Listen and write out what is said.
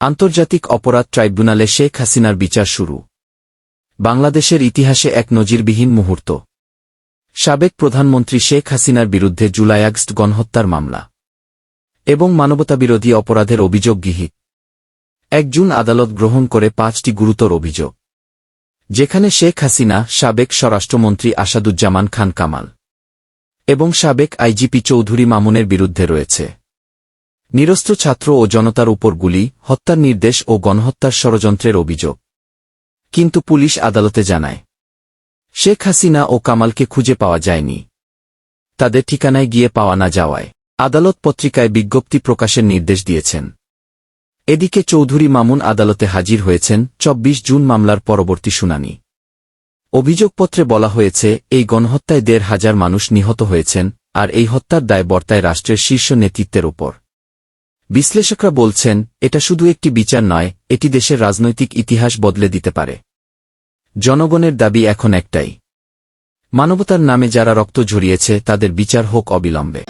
আন্তর্জাতিক অপরাধ ট্রাইব্যুনালে শেখ হাসিনার বিচার শুরু। বাংলাদেশের ইতিহাসে এক নজিরবিহীন মুহূর্ত। সাবেক প্রধানমন্ত্রী শেখ হাসিনার বিরুদ্ধে জুলাই আগস্ট গণহত্যার মামলা। এবং মানবতাবিরোধী অপরাধের অভিযোগ গৃহীত। এক জুন আদালত গ্রহণ করে পাঁচটি গুরুতর অভিযোগ। যেখানে শেখ হাসিনা, সাবেক স্বরাষ্ট্রমন্ত্রী আসাদুজ্জামান খান কামাল এবং সাবেক আইজিপি চৌধুরী মামুনের বিরুদ্ধে রয়েছে। নিরস্ত্র ছাত্র ও জনতার উপর গুলি, হত্যার নির্দেশ ও গণহত্যার ষড়যন্ত্রের অভিযোগ। কিন্তু পুলিশ আদালতে জানায়, শেখ হাসিনা ও কামালকে খুঁজে পাওয়া যায়নি। তাদের ঠিকানায় গিয়ে পাওয়া না যাওয়ায় আদালত পত্রিকায় বিজ্ঞপ্তি প্রকাশের নির্দেশ দিয়েছেন। এদিকে চৌধুরী মামুন আদালতে হাজির হয়েছেন ২৪ জুন মামলার পরবর্তী শুনানি। অভিযোগপত্রে বলা হয়েছে, এই গণহত্যায় দেড় হাজার মানুষ নিহত হয়েছেন, আর এই হত্যার দায় বর্তায় রাষ্ট্রের শীর্ষ নেতৃত্বের উপর। বিশ্লেষকরা বলছেন, এটা শুধু একটি বিচার নয়, এটি দেশের রাজনৈতিক ইতিহাস বদলে দিতে পারে। জনগণের দাবি এখন একটাই। মানবতার নামে যারা রক্ত ঝরিয়েছে, তাদের বিচার হোক অবিলম্বে।